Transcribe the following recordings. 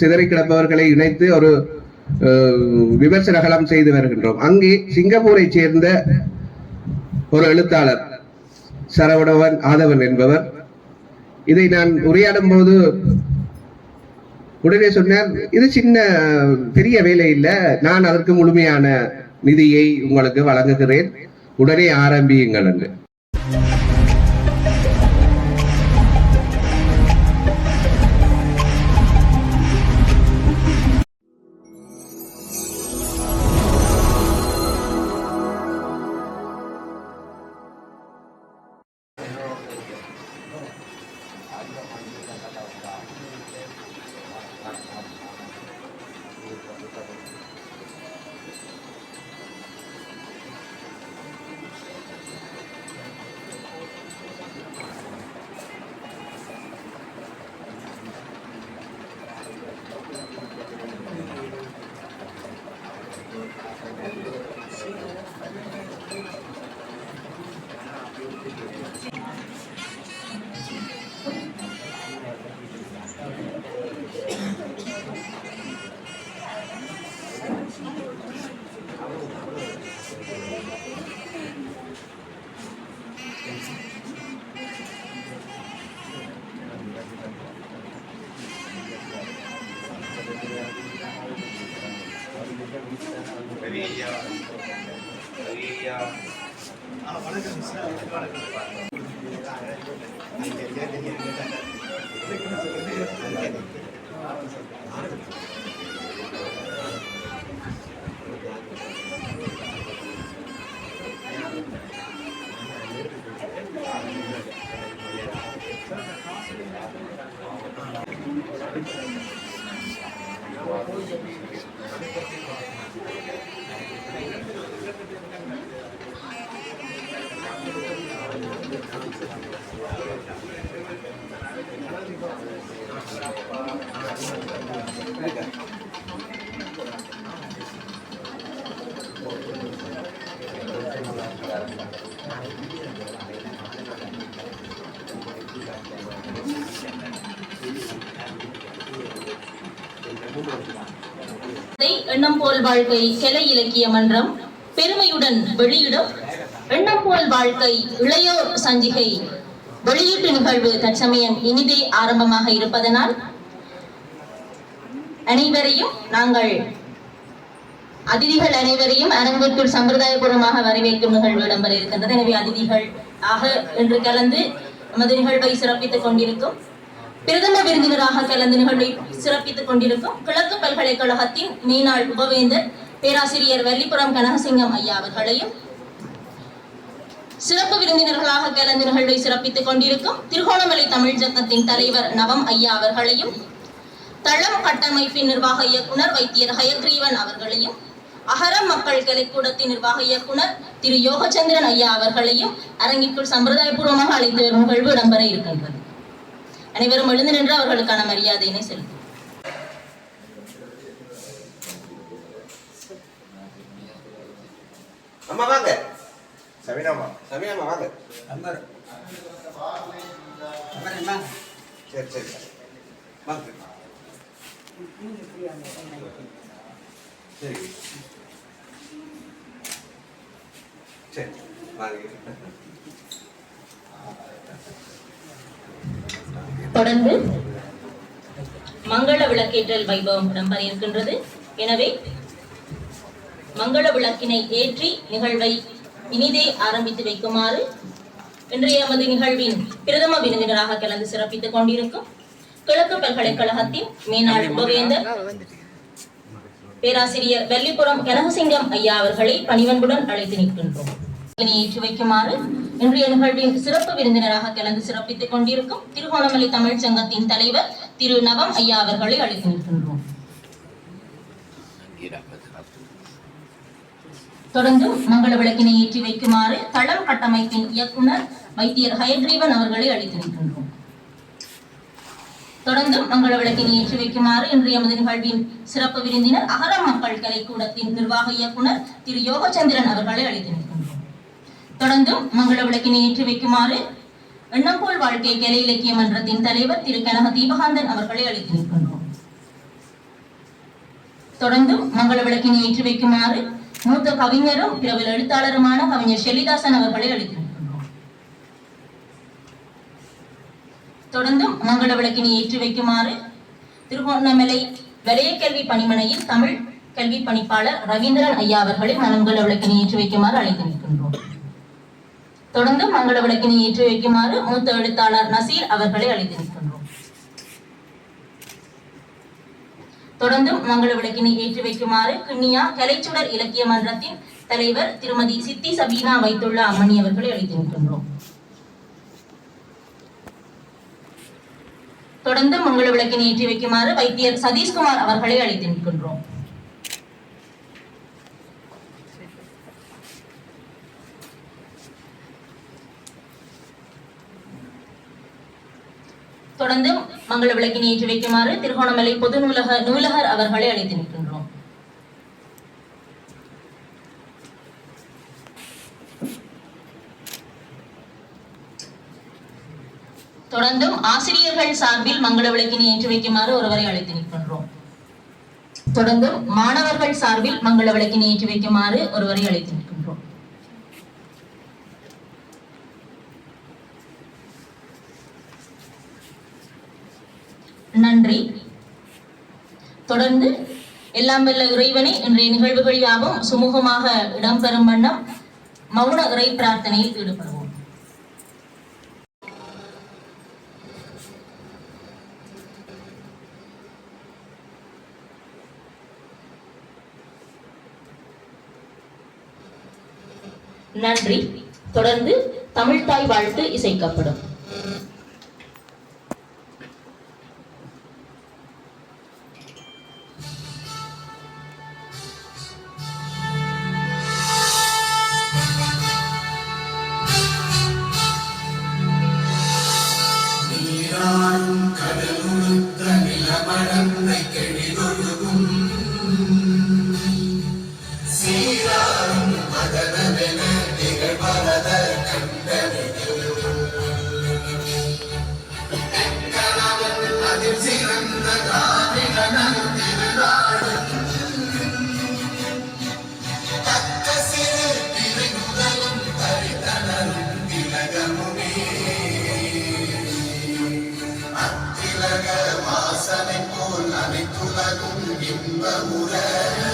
சிதறி கிடப்பவர்களை இணைத்து ஒரு விமர்சனகலம் செய்து வருகின்றோம். அங்கே சிங்கப்பூரை சேர்ந்த ஒரு எழுத்தாளர் சரவணவன் ஆதவன் என்பவர். இதை நான் உரையாடும் போது உடனே சொன்னார் இது சின்ன பெரிய வேலை இல்லை. நான் அதற்கு முழுமையான நிதியை உங்களுக்கு வழங்குகிறேன். உடனே ஆரம்பியுங்கள் என்று. போல் வாழ்க்கை கலை இலக்கிய மன்றம். பெருமையுடன் வெளியிடும் எண்ணம் போல் வாழ்க்கை இளையோர் சஞ்சிகை. வெளியீட்டு நிகழ்வு தற்சமயம் இனிதே ஆரம்பமாக இருப்பதனால் அனைவரையும் நாங்கள் அதிதிகள் அனைவரையும் அரங்கிற்குள் சம்பிரதாயபூர்வமாக வரவேற்கும் நிகழ்வு இடம்பெற இருக்கின்றது. எனவே அதிதிகள் ஆக என்று கலந்து நமது நிகழ்வை சிறப்பித்துக் கொண்டிருக்கும் பிரதம விருந்தினராக கலந்து நிகழ்வை சிறப்பித்துக் கொண்டிருக்கும் கிழக்கு பல்கலைக்கழகத்தின் மீனாள் உபவேந்தர் பேராசிரியர் வெள்ளிப்புறம் கனகசிங்கம் ஐயா அவர்களையும் சிறப்பு விருந்தினர்களாக கலந்து நிகழ்வை சிறப்பித்துக் கொண்டிருக்கும் திருகோணமலை தமிழ் சங்கத்தின் தலைவர் நவம் ஐயா அவர்களையும் தளம் கட்டமைப்பின் நிர்வாக இயக்குனர் வைத்தியர் ஹயக்ரீவன் அவர்களையும் அகரம் மக்கள் கலைக்கூடத்தின் நிர்வாக இயக்குனர் திரு யோகச்சந்திரன் ஐயா அவர்களையும் அரங்கிற்குள் சம்பிரதாயபூர்வமாக அழைத்து வரும் நிகழ்வு இடம்பெற இருக்கின்றது. அனைவரும் எழுந்து நின்று அவர்களுக்கான மரியாதையினை செலுத்தும் அம்மா வாங்க. சவினாமா சவினாமா வாங்க. நம்பர் நம்பர் என்ன சரி சரி. வாங்க. சரி. சரி. வாங்க. தொடர்ந்து மங்கள விளக்கேற்றல் வைபவம் இடம்பெற இருக்கின்றது. எனவே மங்கள விளக்கினை ஏற்றி நிகழ்வை இனிதே ஆரம்பித்து வைக்குமாறு இன்றைய எமது நிகழ்வின் பிரதம விருந்தினராக கலந்து சிறப்பித்துக் கொண்டிருக்கும் கிழக்கு பல்கலைக்கழகத்தின் மேனாள் உபவேந்தர் பேராசிரியர் வெள்ளிப்புறம் கனகசிங்கம் ஐயா அவர்களை பணிவன்புடன் அழைத்து நிற்கின்றோம். ஏற்றி வைக்குமாறு இன்றைய நிகழ்வின் சிறப்பு விருந்தினராக கலந்து சிறப்பித்துக் கொண்டிருக்கும் திருகோணமலை தமிழ்ச் சங்கத்தின் தலைவர் திரு நவம் ஐயா அவர்களை அழைத்து நிற்கின்றோம் தொடர்ந்து மங்கள விளக்கினை ஏற்றி வைக்குமாறு தளம் கட்டமைப்பின் இயக்குனர் வைத்தியர் ஹயக்ரீவன் அவர்களை அழைத்து நிற்கின்றோம் தொடர்ந்து மங்கள விளக்கினை ஏற்றி வைக்குமாறு இன்றைய எமது நிகழ்வின் சிறப்பு விருந்தினர் அகரம் மக்கள் கலைக்கூடத்தின் நிர்வாக இயக்குனர் திரு யோகச்சந்திரன் அவர்களை அழைத்து நிற்கின்றோம் தொடர்ந்தும் மங்கள விளக்கினை ஏற்றி வைக்குமாறு எண்ணம்போல் வாழ்க்கை கலை இலக்கிய மன்றத்தின் தலைவர் திரு கனக தீபகாந்தன் அவர்களை அழைத்து நிற்கின்றோம் தொடர்ந்தும் மங்கள விளக்கினை ஏற்றி வைக்குமாறு மூத்த கவிஞரும் பிரபல எழுத்தாளருமான கவிஞர் ஷெல்லிதாசன் அவர்களை அழைக்கின்றோம் தொடர்ந்தும் மங்கள விளக்கினை ஏற்றி வைக்குமாறு திருகோணமலை வலய கல்வி பணிமனையில் தமிழ் கல்வி பணிப்பாளர் ரவீந்திரன் ஐயா அவர்களை மங்கள விளக்கினை ஏற்றி வைக்குமாறு அழைத்து நிற்கின்றோம் தொடர்ந்து மங்கள விளக்கினை ஏற்றி வைக்குமாறு மூத்த எழுத்தாளர் நசீர் அவர்களை அழைத்து நிற்கின்றோம். தொடர்ந்தும் மங்கள விளக்கினை ஏற்றி வைக்குமாறு கிண்ணியா கலைச்சுடர் இலக்கிய மன்றத்தின் தலைவர் திருமதி சித்தி சபீனா வைத்துள்ள அம்மணி அவர்களை அழைத்து நிற்கின்றோம். தொடர்ந்து மங்கள விளக்கினை ஏற்றி வைக்குமாறு வைத்தியர் சதீஷ்குமார் அவர்களை அழைத்து நிற்கின்றோம் தொடர்ந்து மங்கள விளக்கினை ஏற்றி வைக்குமாறு திருகோணமலை பொது நூலக நூலகர் அவர்களை அழைத்து நிற்கின்றோம். தொடர்ந்தும் ஆசிரியர்கள் சார்பில் மங்கள விளக்கினை ஏற்றி வைக்குமாறு ஒருவரை அழைத்து நிற்கின்றோம். தொடர்ந்தும் மாணவர்கள் சார்பில் மங்கள விளக்கினை ஏற்றி வைக்குமாறு ஒருவரை அழைத்து நிற்கின்றோம் நன்றி தொடர்ந்து எல்லாம் வல்ல இறைவனை இன்றைய நிகழ்வுகள் யாவும் சுமூகமாக இடம்பெறும் வண்ணம் மௌன இறை பிரார்த்தனையில் ஈடுபடுவோம். நன்றி. தொடர்ந்து தமிழ்தாய் வாழ்த்து இசைக்கப்படும். தற்பொழுது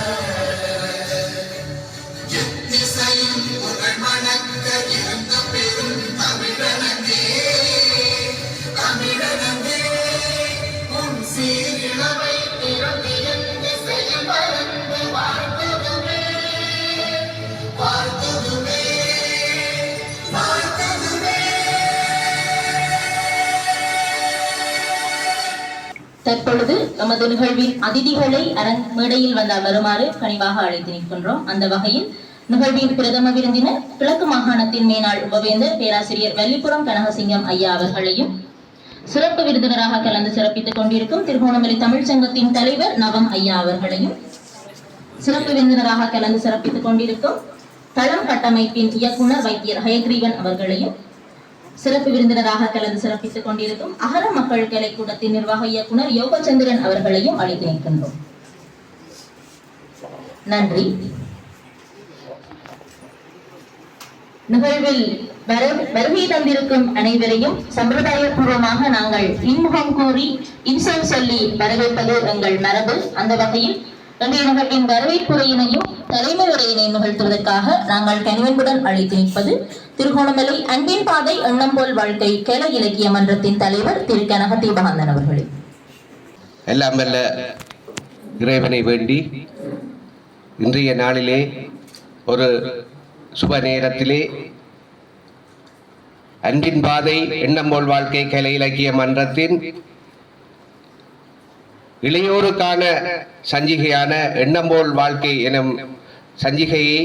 நமது நிகழ்வில் அதிதிகளை அரங் மேடையில் வந்து அமருமாறு கனிவாக அழைத்து நிற்கின்றோம். அந்த வகையில் நிகழ்வின் பிரதம விருந்தினர் கிழக்கு மாகாணத்தின் மேனாள் உபவேந்தர் பேராசிரியர் வல்லிபுரம் கனகசிங்கம் ஐயா அவர்களையும் சிறப்பு விருந்தினராக கலந்து சிறப்பித்துக் கொண்டிருக்கும் திருகோணமலை தமிழ்ச்சங்கத்தின் தலைவர் நவம் ஐயா அவர்களையும் சிறப்பு விருந்தினராக கலந்து சிறப்பித்துக் கொண்டிருக்கும் தளம் கட்டமைப்பின் இயக்குனர் வைத்தியர் ஹயக்ரீவன் அவர்களையும் சிறப்பு விருந்தினராக கலந்து சிறப்பித்துக் கொண்டிருக்கும் அகர மக்கள் கலைக்கூடத்தின் நிர்வாக இயக்குனர் யோகச்சந்திரன் அவர்களையும் அழைத்திருக்கின்றோம் நன்றி. நிகழ்வில் வருகை தந்திருக்கும் அனைவரையும் சம்பிரதாயபூர்வமாக நாங்கள் இன்முகம் கூறி இன்சம் சொல்லி வரவேற்பது எங்கள் மரபு. அந்த வகையில் இன்றைய நிகழ்வின் வரவேற்புரையினையும் தலைமை உரையினை நிகழ்த்துவதற்காக நாங்கள் கனிவன்புடன் அழைத்து நிற்பது திருகோணமலை அன்பின் பாதை எண்ணம் போல் வாழ்க்கை கல இலக்கிய மன்றத்தின் தலைவர் திரு கனக தீபகந்தன் அவர்களே. எல்லாம் வல்ல இறைவனை வேண்டி இன்றைய நாளிலே ஒரு சுப நேரத்திலே அன்பின் பாதை எண்ணம் போல் வாழ்க்கை கலை இலக்கிய மன்றத்தின் இளையோருக்கான சஞ்சிகையான எண்ணம்போல் வாழ்க்கை எனும் சஞ்சிகையை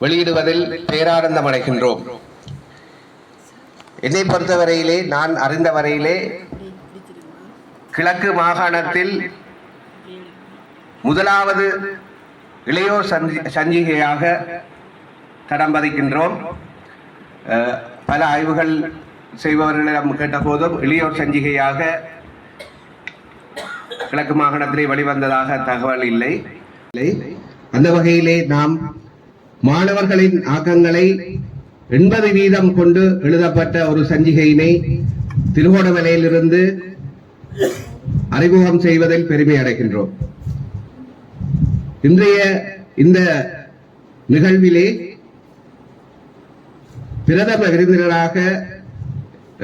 வெளியிடுவதில் பேரானந்தம் அடைகின்றோம் என்னை பொறுத்தவரையிலே நான் அறிந்த வரையிலே கிழக்கு மாகாணத்தில் முதலாவது இளையோர் சஞ்சி சஞ்சிகையாக தடம் பதிக்கின்றோம் அஹ், பல ஆய்வுகள் செய்பவர்களிடம் கேட்டபோதும் இளையோர் சஞ்சிகையாக கிழக்கு மாகாணத்திலே வெளிவந்ததாக தகவல் இல்லை. அந்த வகையிலே நாம் மாணவர்களின் ஆக்கங்களை எண்பது வீதம் கொண்டு எழுதப்பட்ட ஒரு சஞ்சிகையினை திருகோணமலையிலிருந்து அறிமுகம் செய்வதில் பெருமை அடைகின்றோம். இன்றைய இந்த நிகழ்விலே பிரதம விருந்தினராக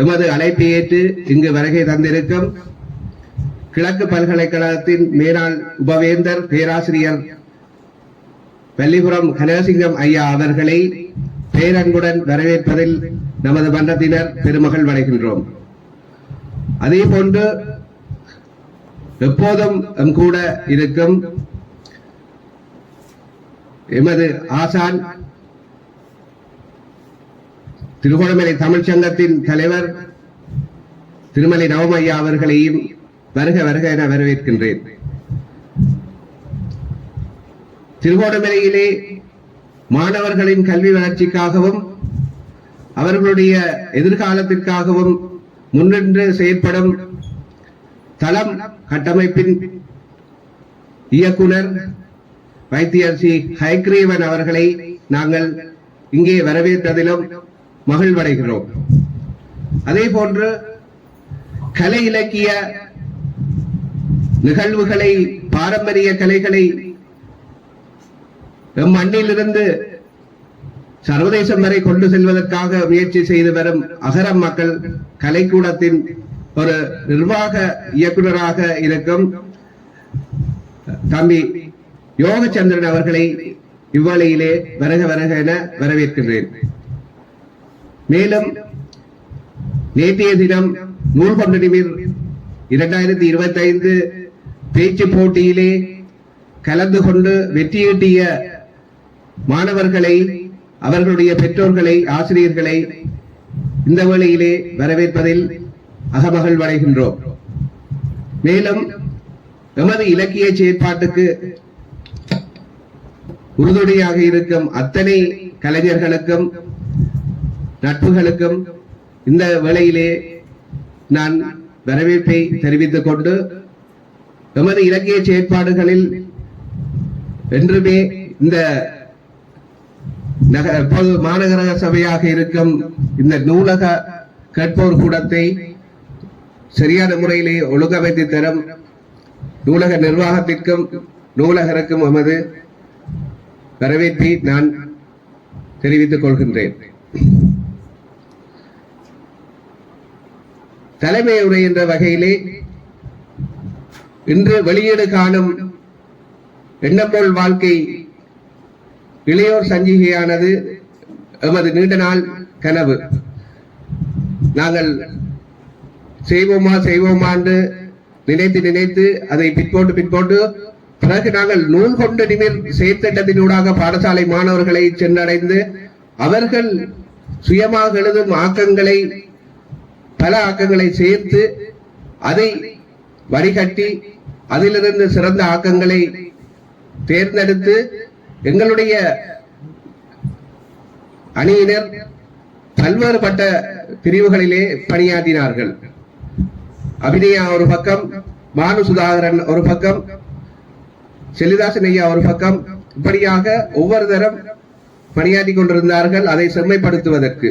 எமது அழைப்பை ஏற்று இங்கு வருகை தந்திருக்கும் கிழக்கு பல்கலைக்கழகத்தின் மேலாள் உபவேந்தர் பேராசிரியர் பள்ளிபுரம் கனகசிங்கம் ஐயா அவர்களை பேரன்புடன் வரவேற்பதில் நமது மன்றத்தினர் பெருமகள் வடைகின்றோம் அதே போன்று எப்போதும் எம் கூட இருக்கும் எமது ஆசான் திருகோணமலை தமிழ்ச் சங்கத்தின் தலைவர் திருமலை நவமையா அவர்களையும் வருக வருக என வரவேற்கின்றேன். திருகோணமலையிலே மாணவர்களின் கல்வி வளர்ச்சிக்காகவும் அவர்களுடைய எதிர்காலத்திற்காகவும் முன்னின்று செயற்படும் தளம் கட்டமைப்பின் இயக்குனர் வைத்தியர் சி. ஹைக்ரீவன் அவர்களை நாங்கள் இங்கே வரவேற்றதிலும் மகிழ்வடைகிறோம். அதே போன்று கலை இலக்கிய நிகழ்வுகளை பாரம்பரிய கலைகளை நம் மண்ணிலிருந்து சர்வதேசம் வரை கொண்டு செல்வதற்காக முயற்சி செய்து வரும் அகரம் மக்கள் கலைக்கூடத்தின் ஒரு நிர்வாக இயக்குநராக இருக்கும் தம்பி யோகச்சந்திரன் அவர்களை இவ்வழியிலே வருக வருக என வரவேற்கின்றேன். மேலும் நேற்றைய தினம் நூல் கொண்ட நிமிர் இரண்டாயிரத்தி இருபத்தி ஐந்து பேச்சு போட்டியிலே கலந்து கொண்டு வெற்றியீட்டிய மாணவர்களை அவர்களுடைய பெற்றோர்களை ஆசிரியர்களை இந்த வேளையிலே வரவேற்பதில் அகமகள் வடைகின்றோம் மேலும் எமது இலக்கிய செயற்பாட்டுக்கு உறுதுணையாக இருக்கும் அத்தனை கலைஞர்களுக்கும் நட்புகளுக்கும் இந்த வேளையிலே நான் வரவேற்பை தெரிவித்துக் கொண்டு எமது இலக்கிய செயற்பாடுகளில் என்றுமே இந்த நகர பொது மாநகர சபையாக இருக்கும் இந்த நூலக கேட்போர் கூடத்தை சரியான முறையிலே ஒழுங்கமைத்து தரும் நூலக நிர்வாகத்திற்கும் நூலகருக்கும் எமது வரவேற்பை நான் தெரிவித்துக் கொள்கின்றேன். தலைமை உரை என்ற வகையிலே இன்று வெளியீடு காணும் எண்ணப்போல் வாழ்க்கை இளையோர் சஞ்சிகையானது எமது நீண்ட நாள் கனவு. நாங்கள் செய்வோமா செய்வோமா என்று நினைத்து நினைத்து அதை பிற்போட்டு பிற்போட்டு பிறகு நாங்கள் நூல் கொண்ட நிமிர் செயற்திட்டத்தினூடாக பாடசாலை மாணவர்களை சென்றடைந்து அவர்கள் சுயமாக எழுதும் ஆக்கங்களை பல ஆக்கங்களை சேர்த்து அதை வடிகட்டி அதிலிருந்து சிறந்த ஆக்கங்களை தேர்ந்தெடுத்து எங்களுடைய அணியினர் பல்வேறுபட்ட பிரிவுகளிலே பணியாற்றினார்கள். அபிநயா ஒரு பக்கம் பானு சுதாகரன் ஒரு பக்கம் செல்லிதாசன் ஐயா ஒரு பக்கம் இப்படியாக ஒவ்வொரு தரம் பணியாற்றி கொண்டிருந்தார்கள் அதை செம்மைப்படுத்துவதற்கு.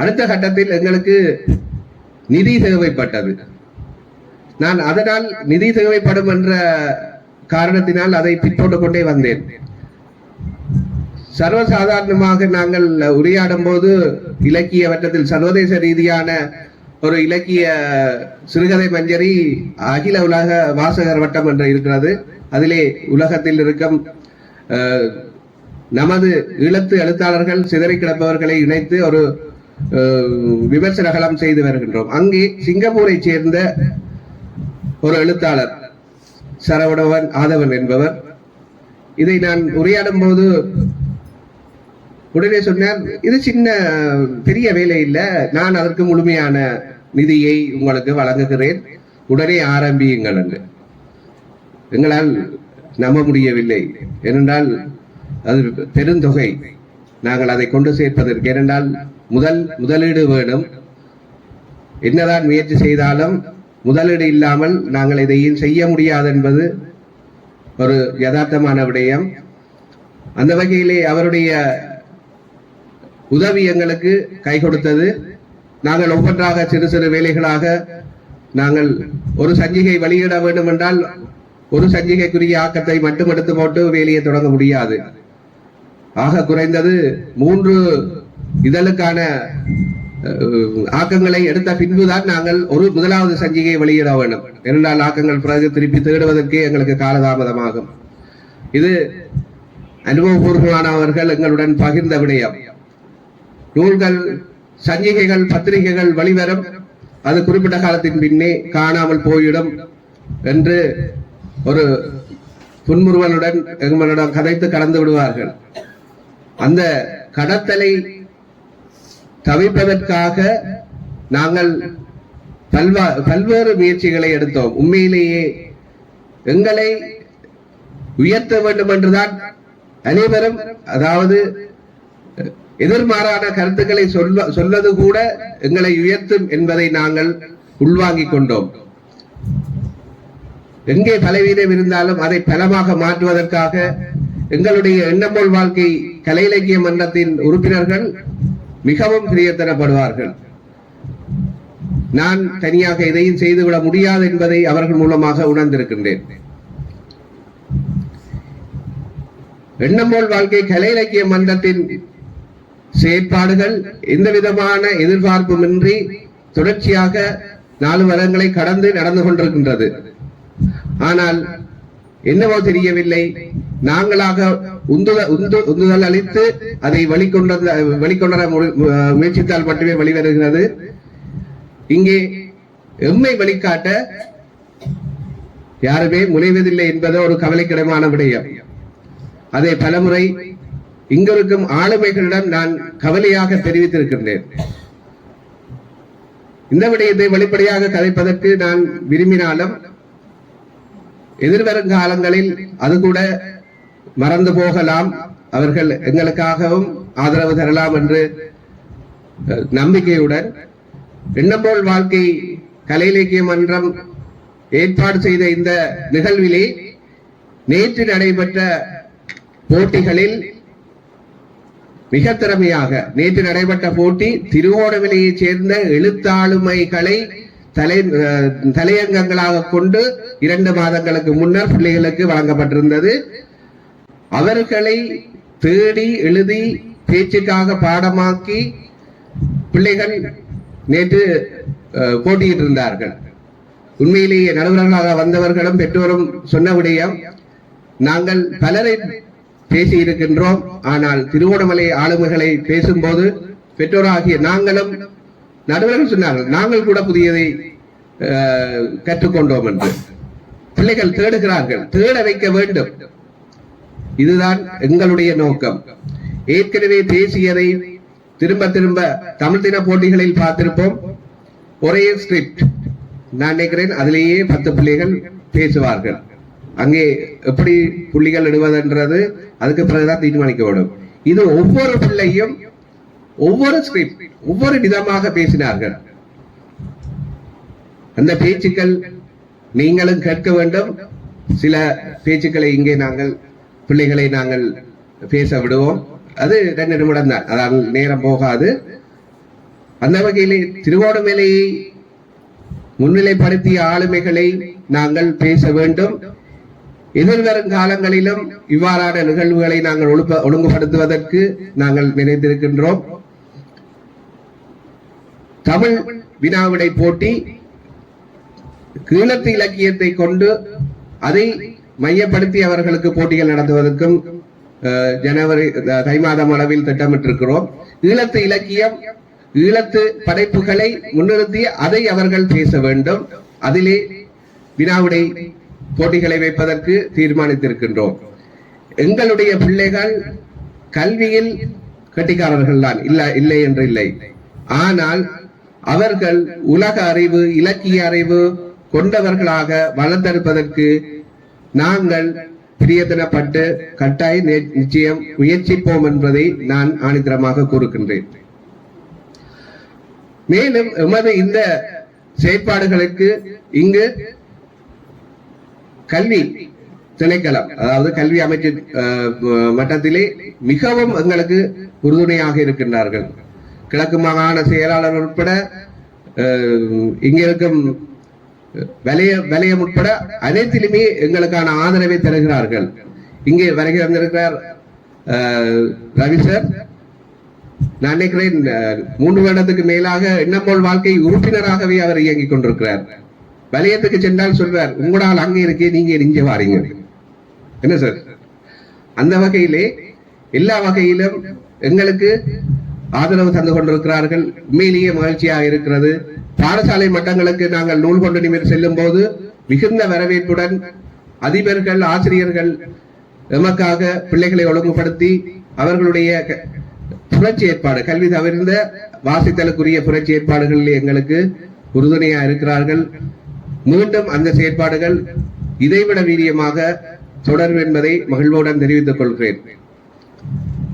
அடுத்த கட்டத்தில் எங்களுக்கு நிதி தேவைப்பட்டது. நான் அதனால் நிதி தேவைப்படும் என்ற காரணத்தினால் அதை பிற்போட்டு கொண்டே வந்தேன். சர்வசாதாரணமாக நாங்கள் உரையாடும் போது இலக்கிய வட்டத்தில் சர்வதேச ரீதியான ஒரு இலக்கிய சிறுகதை மஞ்சரி அகில உலக வாசகர் வட்டம் என்று இருக்கிறது. அதிலே உலகத்தில் இருக்கும் நமது இழுத்து எழுத்தாளர்கள் சிதறி கிடப்பவர்களை இணைத்து ஒரு விமர்சனகலம் செய்து வருகின்றோம். அங்கே சிங்கப்பூரை சேர்ந்த ஒரு எழுத்தாளர் சரவணவன் ஆதவன் என்பவர். இதை நான் உரையாடும் போது உடனே சொன்னார் இது சின்ன பெரிய வேலை இல்லை. நான் அதற்கு முழுமையான நிதியை உங்களுக்கு வழங்குகிறேன். உடனே ஆரம்பியுங்கள் என்று எங்களால் நம்ப முடியவில்லை. ஏனென்றால் அது பெருந்தொகை. நாங்கள் அதை கொண்டு சேர்ப்பதற்கு ஏனென்றால் முதல் முதலீடு வேணும். என்னதான் முயற்சி செய்தாலும் முதலீடு இல்லாமல் நாங்கள் இதையும் செய்ய முடியாது என்பது ஒரு யதார்த்தமான விடயம். அந்த வகையிலே அவருடைய உதவி எங்களுக்கு கை கொடுத்தது. நாங்கள் ஒவ்வொன்றாக சிறு சிறு வேலைகளாக நாங்கள் ஒரு சஞ்சிகை வெளியிட வேண்டும் என்றால் ஒரு சஞ்சிகைக்குரிய ஆக்கத்தை மட்டும் எடுத்து போட்டு வேலையை தொடங்க முடியாது. ஆக குறைந்தது மூன்று இதழுக்கான ஆக்கங்களை எடுத்த பின்புதான் நாங்கள் ஒரு முதலாவது சஞ்சிகையை வெளியிட வேண்டும். இரண்டால் ஆக்கங்கள் பிறகு திருப்பி தேடுவதற்கே எங்களுக்கு காலதாமதமாகும். இது அனுபவபூர்வமானவர்கள் எங்களுடன் பகிர்ந்த விடயம். நூல்கள் சஞ்சிகைகள் பத்திரிகைகள் வெளிவரும். அது குறிப்பிட்ட காலத்தின் பின்னே காணாமல் போயிடும் என்று ஒரு துன்முறுவலுடன் எங்களிடம் கதைத்து கடந்து விடுவார்கள். அந்த கடத்தலை தவிப்பதற்காக நாங்கள் பல்வா பல்வேறு முயற்சிகளை எடுத்தோம். உண்மையிலேயே எங்களை உயர்த்த வேண்டும் என்றுதான் அனைவரும் அதாவது எதிர்மாறான கருத்துக்களை சொல்ல சொல்வது கூட எங்களை உயர்த்தும் என்பதை நாங்கள் உள்வாங்கிக் கொண்டோம். எங்கே பலவீனம் இருந்தாலும் அதை பலமாக மாற்றுவதற்காக எங்களுடைய எண்ணம்போல் வாழ்க்கை கலை இலக்கிய மன்றத்தின் உறுப்பினர்கள் மிகவும் பிரியத்தனப்படுவார்கள் நான் தனியாக எதையும் செய்துவிட முடியாது என்பதை அவர்கள் மூலமாக உணர்ந்திருக்கின்றேன். எண்ணம்போல் வாழ்க்கை கலை இலக்கிய மன்றத்தின் செயற்பாடுகள் எந்த விதமான எதிர்பார்ப்புமின்றி தொடர்ச்சியாக நாலு வருடங்களை கடந்து நடந்து கொண்டிருக்கின்றது. ஆனால் என்னவோ தெரியவில்லை. நாங்களாக உந்துதல் உந்து- உந்துதல் அளித்து அதை வெளிக்கொண்ட வெளிக்கொணர முயற்சித்தால் மட்டுமே வெளிவருகிறது இங்கே எம்மை வழிகாட்ட யாருமே முனைவதில்லை என்பது ஒரு கவலைக்கிடமான விடயம். அதை பலமுறை இங்கிருக்கும் ஆளுமைகளிடம் நான் கவலையாக தெரிவித்திருக்கின்றேன். இந்த விடயத்தை வெளிப்படையாக கதைப்பதற்கு நான் விரும்பினாலும் எதிர்வரும் காலங்களில் அது கூட மறந்து போகலாம். அவர்கள் எங்களுக்காகவும் ஆதரவு தரலாம் என்று நம்பிக்கையுடன் எண்ணம்போல் வாழ்க்கை கலை இலக்கிய மன்றம் ஏற்பாடு செய்த இந்த நிகழ்விலே நேற்று நடைபெற்ற போட்டிகளில் மிக திறமையாக நேற்று நடைபெற்ற போட்டி திருவோணவிலையைச் சேர்ந்த எழுத்தாளுமைகளை தலை தலையங்கங்களாக கொண்டு இரண்டு மாதங்களுக்கு முன்னர் பிள்ளைகளுக்கு வழங்கப்பட்டிருந்தது. அவர்களை தேடி எழுதி பேச்சுக்காக பாடமாக்கி பிள்ளைகள் நேற்று போட்டியிட்டிருந்தார்கள். உண்மையிலேயே நடுவர்களாக வந்தவர்களும் பெற்றோரும் சொன்ன விடயம் நாங்கள் பலரை பேசி இருக்கின்றோம் ஆனால் திருவோணமலை ஆளுமைகளை பேசும்போது பெற்றோராகிய நாங்களும் நடுவர்கள் சொன்னார்கள் நாங்கள் கூட புதியதை கற்றுக்கொண்டோம் என்று. பிள்ளைகள் தேடுகிறார்கள் தேட வைக்க வேண்டும். இதுதான் எங்களுடைய நோக்கம். ஏற்கனவே பேசியதை திரும்ப திரும்ப தமிழ் தின போட்டிகளில் பார்த்திருப்போம். ஒரே ஸ்கிரிப்ட். நான் நினைக்கிறேன் அதிலேயே பத்து பிள்ளைகள் பேசுவார்கள். அங்கே எப்படி புள்ளிகள் இடுவதுன்றது அதுக்கு பிறகுதான் தீர்மானிக்கப்படும். இது ஒவ்வொரு பிள்ளையும் ஒவ்வொரு ஸ்கிரிப்ட் ஒவ்வொரு விதமாக பேசினார்கள். அந்த பேச்சுக்கள் நீங்களும் கேட்க வேண்டும். சில பேச்சுக்களை இங்கே நாங்கள் பிள்ளைகளை நாங்கள் பேச விடுவோம். அது ரெண்டு நிமிடம் தான். அதாவது நேரம் போகாது. அந்த வகையிலே திருவோணமலையை முன்னிலைப்படுத்திய ஆளுமைகளை நாங்கள் பேச வேண்டும். எதிர்வரும் காலங்களிலும் இவ்வாறான நிகழ்வுகளை நாங்கள் ஒழுங்குபடுத்துவதற்கு நாங்கள் நினைத்திருக்கின்றோம். தமிழ் வினாவிடை போட்டி கீழத்து இலக்கியத்தை கொண்டு அதை மையப்படுத்தி அவர்களுக்கு போட்டிகள் நடத்துவதற்கும் ஜனவரி தை மாதம் அளவில் திட்டமிட்டிருக்கிறோம். ஈழத்து இலக்கியம் ஈழத்து படைப்புகளை முன்னிறுத்தி அதை அவர்கள் பேச வேண்டும். அதிலே வினாவிடை போட்டிகளை வைப்பதற்கு தீர்மானித்திருக்கின்றோம். எங்களுடைய பிள்ளைகள் கல்வியில் கட்டிக்காரர்கள் தான் இல்ல இல்லை என்று இல்லை. ஆனால் அவர்கள் உலக அறிவு இலக்கிய அறிவு கொண்டவர்களாக வளர்த்தெடுப்பதற்கு நாங்கள் பிரியத்தனப்பட்டு கட்டாய நி- நிச்சயம் முயற்சிப்போம் என்பதை நான் ஆணித்தரமாக கூறுகின்றேன். மேலும் எமது இந்த செயற்பாடுகளுக்கு இங்கு கல்வி திணைக்களம் அதாவது கல்வி அமைச்சு மட்டத்திலே மிகவும் எங்களுக்கு உறுதுணையாக இருக்கின்றார்கள். கிழக்கு மாகாண செயலாளர் உட்பட இங்க இருக்கும் வலய வலயம் உட்பட அனைத்திலுமே எங்களுக்கான ஆதரவை தருகிறார்கள். இங்கே வருகை வந்திருக்கிறார் ரவி சார். நான் நினைக்கிறேன் மூன்று வருடத்துக்கு மேலாக எண்ணப்போல் வாழ்க்கை உறுப்பினராகவே அவர் இயங்கிக் கொண்டிருக்கிறார். வலயத்துக்கு சென்றால் சொல்வார் உங்களால் அங்கே இருக்கே நீங்க இங்கே வாரீங்க. என்ன சார்? அந்த வகையிலே எல்லா வகையிலும் எங்களுக்கு ஆதரவு தந்து கொண்டிருக்கிறார்கள். உண்மையிலேயே மகிழ்ச்சியாக இருக்கிறது. பாடசாலை மட்டங்களுக்கு நாங்கள் நூல் கொண்டு நிமிர் செல்லும் போது மிகுந்த வரவேற்புடன் அதிபர்கள் ஆசிரியர்கள் எமக்காக பிள்ளைகளை ஒழுங்குபடுத்தி அவர்களுடைய புரட்சி ஏற்பாடு கல்வி தவிர்ந்த வாசித்தலுக்குரிய புரட்சி ஏற்பாடுகளில் எங்களுக்கு உறுதுணையா இருக்கிறார்கள். மீண்டும் அந்த செயற்பாடுகள் இதைவிட வீரியமாக தொடரும் என்பதை மகிழ்வுடன் தெரிவித்துக் கொள்கிறேன்.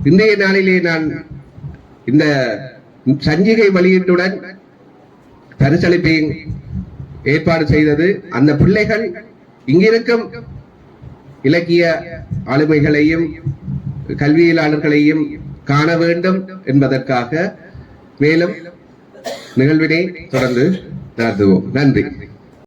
இன்றைய நாளிலே நான் இந்த சஞ்சிகை வெளியீட்டுடன் பரிசளிப்பையும் ஏற்பாடு செய்தது அந்த பிள்ளைகள் இங்கிருக்கும் இலக்கிய ஆளுமைகளையும் கல்வியலாளர்களையும் காண வேண்டும் என்பதற்காக மேலும் நிகழ்வினை தொடர்ந்து நடத்துவோம். நன்றி.